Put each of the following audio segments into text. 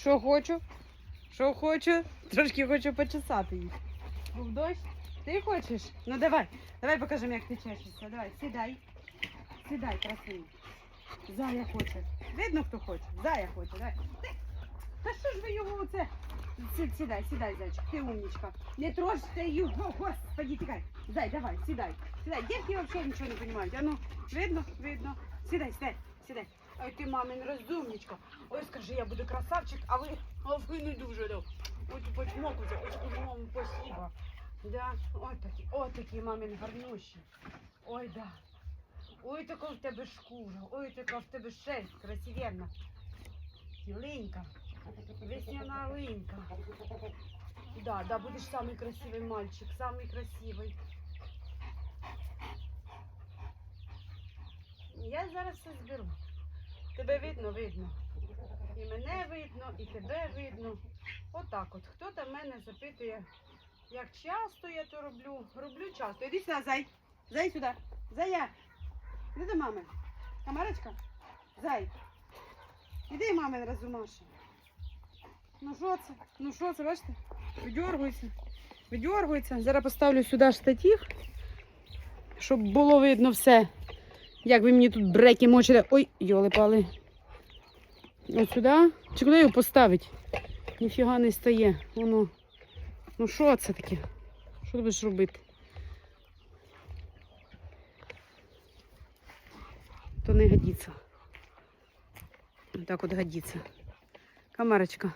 Що хочу? Що хочу? Трошки хочу почесати їх. Був? Ти хочеш? Ну давай, давай покажемо, як ти чешешся. Давай, сідай. Сідай, красиво. Зая хоче. Видно, хто хоче. Зая хоче. Давай. Та що ж ви його оце? Сі- Сідай, сідай, зайчик, ти умничка. Не трожте його, господи, тікай. Зай, давай, сідай. Сідай. Дітки взагалі нічого не розуміють. А ну, видно, видно. Сідай, сідай, сідай. Ой, ти мамин розумничка. Ой, скажи, я буду красавчик, а ви, а ви не дуже. Да. Ой, ти почмокуйте, ой, скажи, маму, спасибо. Да, ой такі, ой такі мамин гарнющі. Ой, да. Ой, така в тебе шкура, ой, така в тебе шерсть красивенна. Линька, весняна линька. Да, да, будеш самый красивый мальчик, самый красивый. Я зараз все зберу. Тебе видно, видно. І мене видно, і тебе видно. Отак от. Хто там мене запитує, як часто я то роблю. Роблю часто. Іди сюди, зай. Зай сюди. Зая. Іди до мами. Тамарочка. Зай. Іди мамин розумаша. Ну що це? Ну що це, бачите? Видергується. Видергується. Зараз поставлю сюди штатив, щоб було видно все. Як ви мені тут бреки мочите. Ой, йоли пали. Ось сюди. Чи куди його поставити? Ніфіга не стає. Воно. Ну що це таке? Що ти будеш робити? То не годиться. Так от годиться. Камерочка.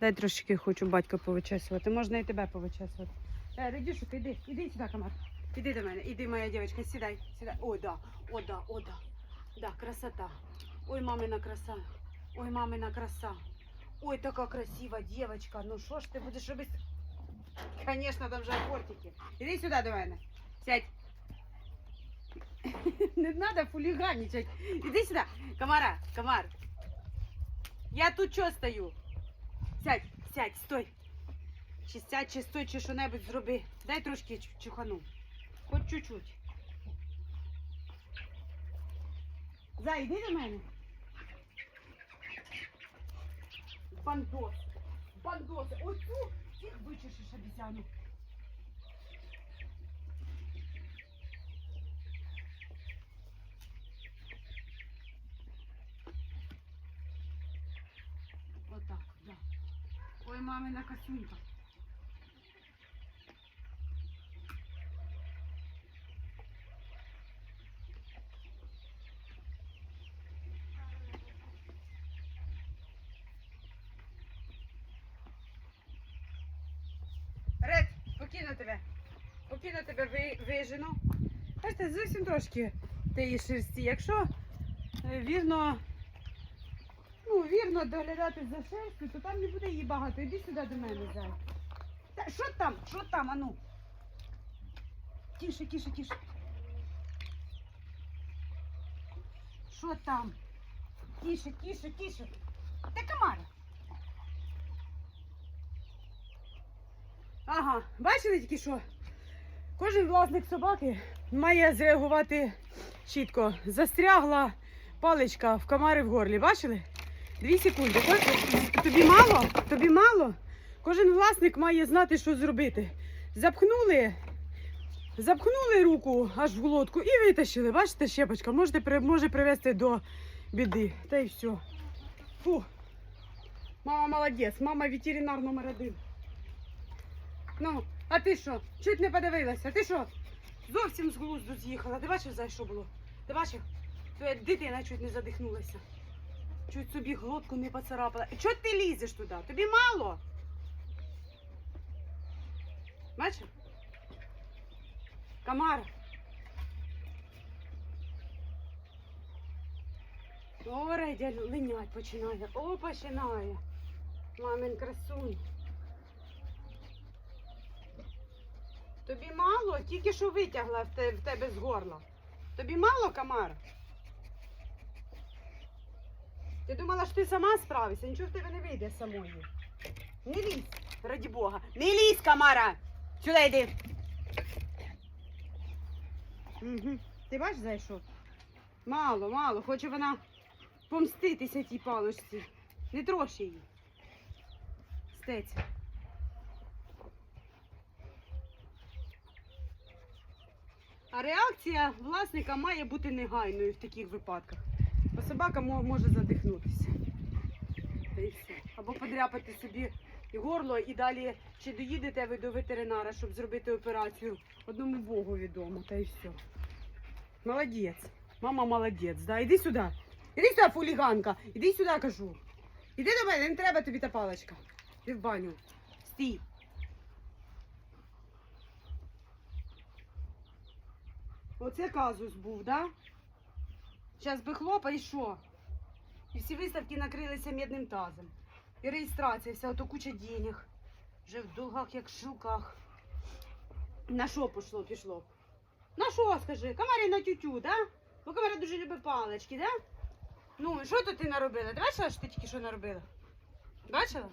Дай трошки хочу батька повичесувати. Можна і тебе повичесувати. Е, Радюшик, іди, іди сюди, камер. Іди до мене, іди, моя дівчинка, сідай, сідай. О, да, о, да, о, да. Да, красота. Ой, мамина краса. Ой, мамина краса. Ой, така красива дівчинка. Ну що ж ти будеш робити? Звісно, там же бортики. Іди сюди до мене. Сядь. Не треба хуліганничать. Іди сюди. Комара, комар. Я тут що стою? Сядь, сядь, стой. Чи сядь, чи стой, чи що-небудь зроби. Дай трошки чу- чухану. Хоч чуть-чуть. Зай, іди до мене. Бандос. Бандоси. Ось тут всіх вичешеш обіцяну. Отак, да. Ой, мамина косунька. Ред, покину тебе. Покину тебе вижену. Бачите, зовсім трошки тієї шерсті. Якщо е, вірно, ну, вірно доглядати за шерстю, то там не буде її багато. Іди сюди до мене, зай. Та що там? Що там, ану? Тише, тише, тише. Що там? Тише, тише, тише. Та комара. Ага, бачили тільки що? Кожен власник собаки має зреагувати чітко. Застрягла паличка в комари в горлі. Бачили? Дві секунди. Тобі мало? Тобі мало? Кожен власник має знати, що зробити. Запхнули, запхнули руку аж в глотку і витащили. Бачите, щепочка, можете, може привести до біди. Та й все. Фу. Мама молодець, мама ветеринар номер один. Ну, а ти що? Чуть не подивилася. Ти що? Зовсім з глузду з'їхала. Ти бачив, за що було? Ти бачив? Твоя дитина чуть не задихнулася. Чуть собі глотку не поцарапала. І чого ти лізеш туди? Тобі мало? Бачив? Камара. О, Редя линять починає. О, починає. Мамин красунь. Тобі мало? Тільки що витягла в тебе з горла. Тобі мало, Камара? Ти думала, що ти сама справишся, нічого в тебе не вийде самої. Не лізь, раді Бога. Не лізь, Камара! Сюди йди. Угу. Ти бачиш, зайшов? Мало, мало. Хоче вона помститися тій палочці. Не трощи її. Стець. А реакція власника має бути негайною в таких випадках. Бо собака може задихнутися. Та й все. Або подряпати собі горло, і далі чи доїдете ви до ветеринара, щоб зробити операцію. Одному Богу відомо, та й все. Молодець. Мама молодець. Да? Іди сюди. Іди сюди, фуліганка. Іди сюди, кажу. Іди до мене, не треба тобі та паличка. Ти в баню. Стій. Оце казус був, да? Зараз би хлопа і що? І всі виставки накрилися медним тазом. І реєстрація, вся ото куча денег. Вже в долгах, як в шилках. На що пішло, пішло? На що, скажи? Камарі на тютю, да? Бо камера дуже любить палички, да? Ну, що тут ти наробила? Ти бачила, що ти тільки що наробила? Бачила?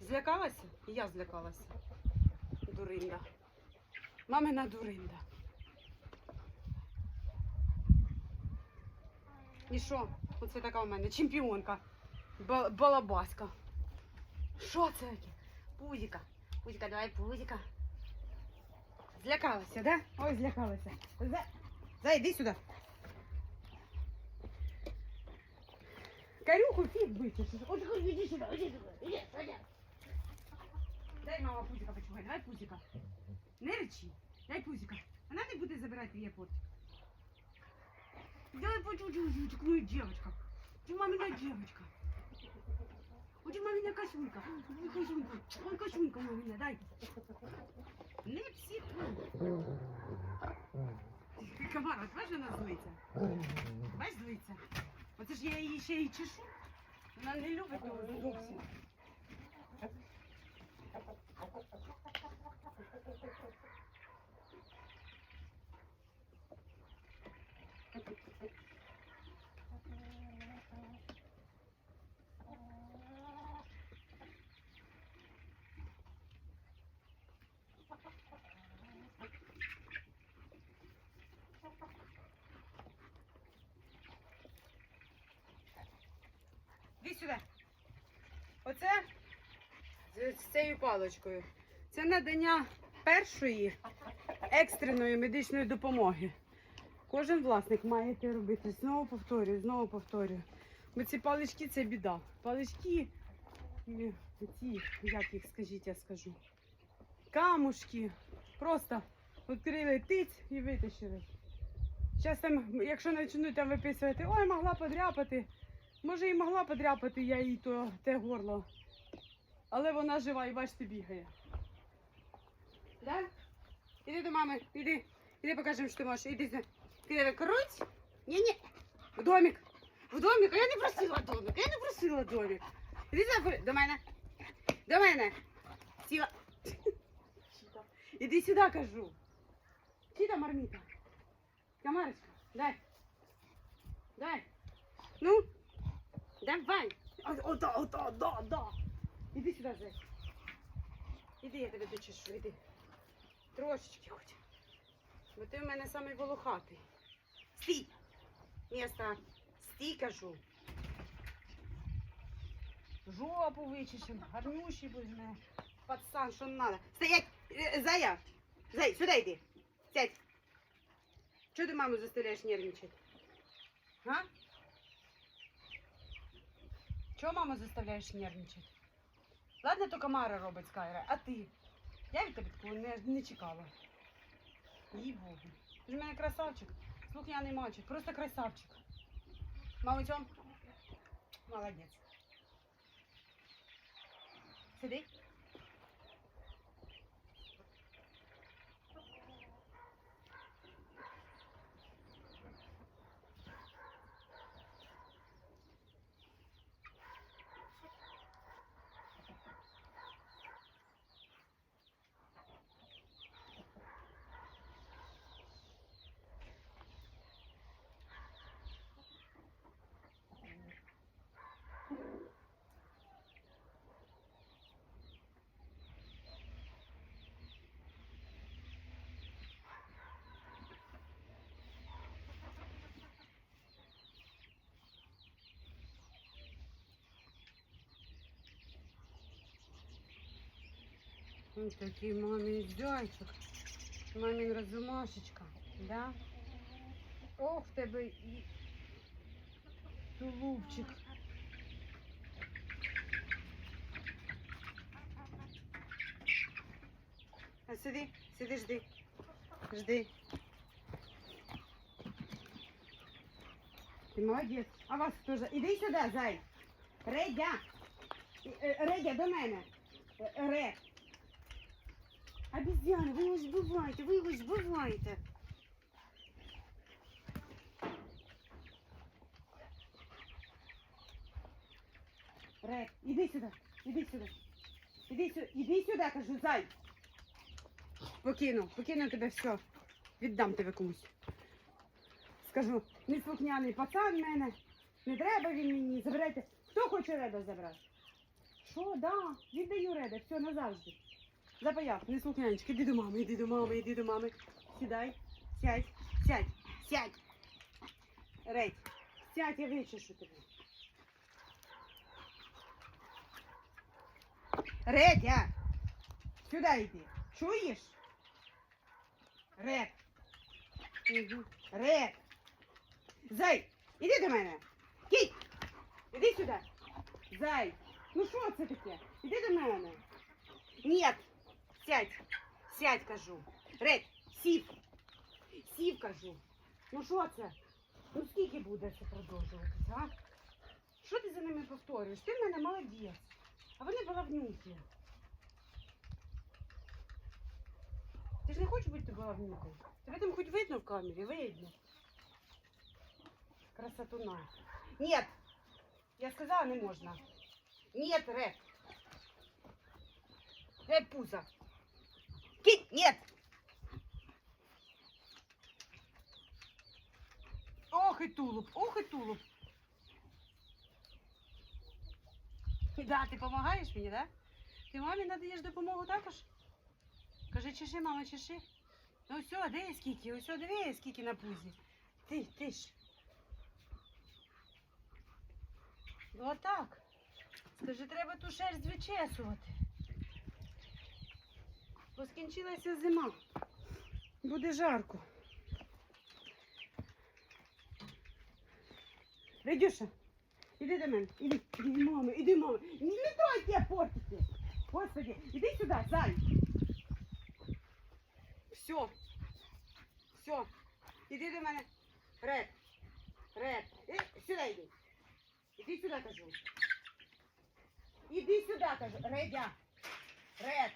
Злякалася? І я злякалася. Дуринда. Мамина дуринда. І що? Оце така у мене чемпіонка. Ба- Балабаська. Що це? Пузіка. Пузіка, давай пузіка. Злякалася, да? Ой, злякалася. За... Зай, іди сюди. Карюху фіг вичешеш. От іди сюди, іди сюди, іди. Дай мама пузіка почухай, давай пузіка. Не речи, дай пузіка. Вона не буде забирати твій апорт. Дай почучу, такую девочка. Ты мамина девочка. Вот ты мамина косулька. Ой, косулька. Ой, косулька мамина, дай. Не психуй. Комара, бачиш, вона злиться? Бач, злиться? Оце ж я її ще й чешу. Вона не любить того зовсім. Іди сюди. Оце з, цією паличкою. Це надання першої екстреної медичної допомоги. Кожен власник має це робити. Знову повторюю, знову повторюю. Бо ці палички це біда. Палички, ці, як їх скажіть, я скажу. Камушки. Просто відкрили тиць і витащили. Зараз там, якщо почнуть там виписувати, ой, могла подряпати. Може і могла подряпати я їй то те горло. Але вона жива і бачите, бігає. Да? Іди до мами, іди. Іди покажемо, що ти можеш. Іди. Ти круть? Ні-ні. В домик. В домик. А я не просила домик. Я не просила домик. Іди сюди, до мене. До мене. Сіла. Іди сюди, кажу. Сіда, марміта. Камарочка, дай. Дай. Ну, давай. О, о, да, о, да, да, да. Іди сюди, Зай. Іди, я тебе дочешу, іди. Трошечки хоч. Бо ти в мене самий волохатий. Стій! Місто. Стій, кажу. Жопу вичешем, гарнющий будемо. Пацан, що надо. Стоять! Е, Зая! Зай, сюди йди. Сядь. Чого ти маму заставляєш нервничати? А? Чого маму заставляєш нервничати? Ладно, то Камара робить Скайра, а ти? Я від тебе такого не, не чекала. Їй Богу. Ти ж мене красавчик. Слухняний мальчик, просто красавчик. Мама, чому? Молодець. Сиди. Ось такий мамин зайчик. Мамин розумашечка. Да? Ох, тебе і тулупчик. А сиди, сиди, жди. Жди. Ти молодець. А вас хто ж? Іди сюди, зай. Редя. Е, Редя, до мене. Е, Ре. Обезьяни, ви його збиваєте, ви його збиваєте. Ре, іди сюди, іди сюди. Іди сюди, іди сюди, кажу, зай. Покину, покину тебе все. Віддам тебе комусь. Скажу, неслухняний пацан мене. Не треба він мені. Забирайте. Хто хоче реда забрати? Що, да, віддаю реда, все назавжди. Запаяв, неслухнянчик, іди до мами, іди до мами, іди до мами. Сідай, сядь, сядь, сядь. Рейд, сядь, я вичешу тебе. Редя, сюди йди. Чуєш? Ред. Угу. Ред. Зай, іди до мене. Кіть, іди сюди. Зай, ну що це таке? Іди до мене. Ні, сядь, сядь, кажу. Ред, сів. Сів, кажу. Ну що це? Ну скільки буде це продовжуватися, а? Що ти за ними повторюєш? Ти в мене молодець. А вони балавнюки. Ти ж не хочеш бути балавнюкою? Тебе там хоч видно в камері, видно. Красотуна. Нет! Я сказала, не можна. Нет, Ред. Ред пузо. Кить, нет! Ох і тулуб, ох і тулуб. Да, ти допомагаєш мені, да? Ти мамі надаєш допомогу також? Кажи, чеши, мама, чеши. Ну все, диви скільки, ось диви скільки на пузі. Ти, ти ж. Ну отак. Скажи, треба ту шерсть вичесувати. Бо скінчилася зима. Буде жарко. Редюша, іди до мене. Іди, іди, мама, іди, мама. Не, тройте портите. Господи, іди сюди, зай. Все. Все. Іди до мене. Ред. Ред. Е, сюди йди. Іди сюди, кажу. Іди сюди, кажу. Редя. Ред.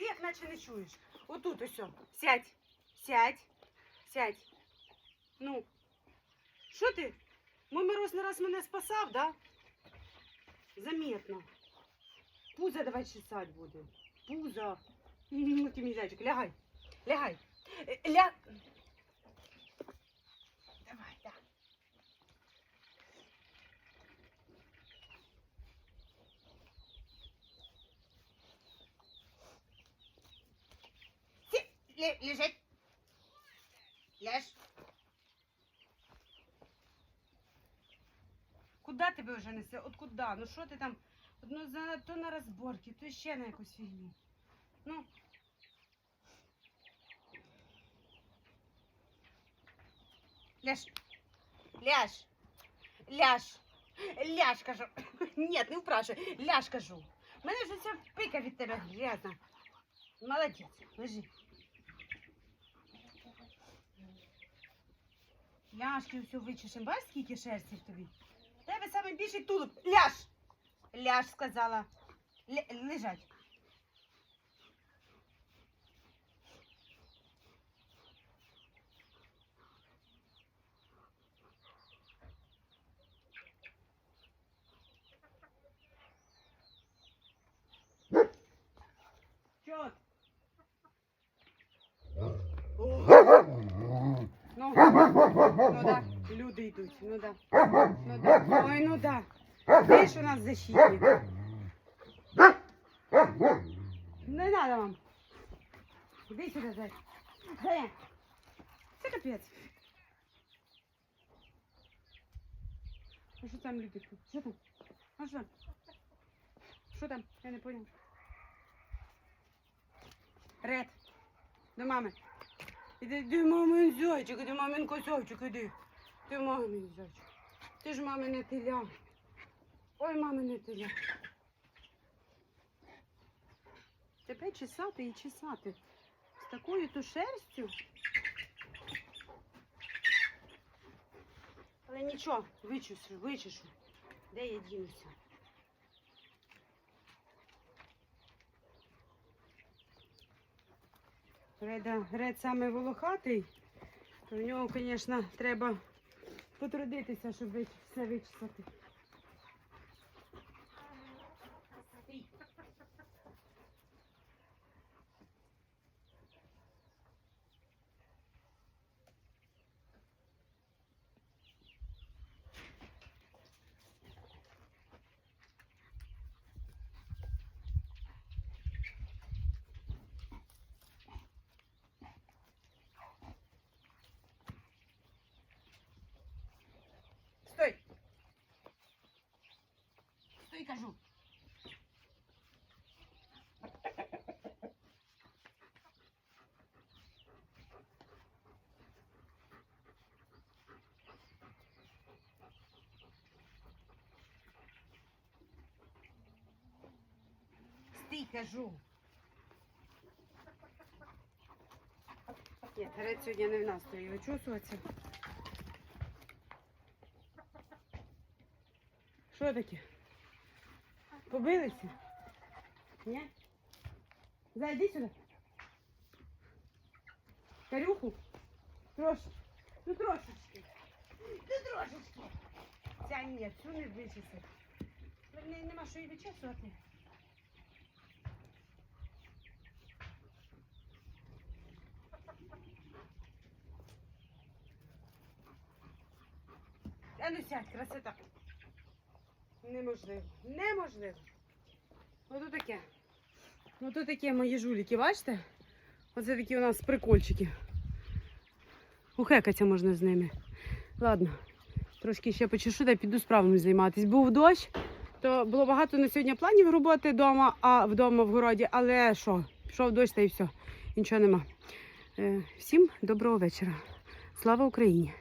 Ти- як наче не чуєш. Отут ось. Сядь. Сядь. Сядь. Ну. Що ти? Мой мороз не раз мене спасав, да? Заметно. Пузо давай чесать буде. Пузо. Ну, ти мій зайчик, лягай. Лягай. Е, Ля... Давай, да. Сі, ле- лежать. Ляж. Куда тебе вже несе? От куда? Ну що ти там? Ну, за, то на розборки, то ще на якусь фігню. Ну. Ляж. Ляж. Ляж. Ляж, кажу. Ні, не впрашуй. Ляж, кажу. У мене вже ця пика від тебе грязна. Молодець, лежи. Ляшки все вичешем. Бачиш, скільки шерсті в тобі? Тебе саме тулуб. Ляж! Ляж, сказала. Ле- лежать. Чот. Ну, ну да, люди йдуть, ну да. Ну да. Ой, ну да. Ти у нас защитник. Не надо вам. Іди сюди, зай. Це капець. А що там люди? Що там? А що? Що там? Я не поняв. Ред. До мами. Іди до мамин зайчик, іди мамин косовчик, іди. Ти мамин зайчик. Ти ж мамине теля. Ой, мамине теля. Тебе чесати і чесати. З такою то шерстю. Але нічого, вичешу, вичешу. Де я дінуся? Реда, ред саме волохатий, то в нього, звісно, треба потрудитися, щоб все вичесати. Кажу. Стій, кажу. Ні, Тарет сьогодні не в настрої вичосуватися. Що таке? Побилися? Ні? Зайди сюди. Карюху? Трошки. Ну трошечки. Ну трошечки. Ця ні, цю не вичесати. В неї нема що і вичесувати. А ну сядь, красота. Неможливо. Неможливо. Ото таке. Ото таке мої жуліки, бачите? Оце такі у нас прикольчики. Ухекаться можна з ними. Ладно, трошки ще почешу та піду справами займатися. Був дощ, то було багато на сьогодні планів роботи вдома, а вдома в городі. Але що? Пішов дощ та і все. Нічого нема. Е, всім доброго вечора. Слава Україні!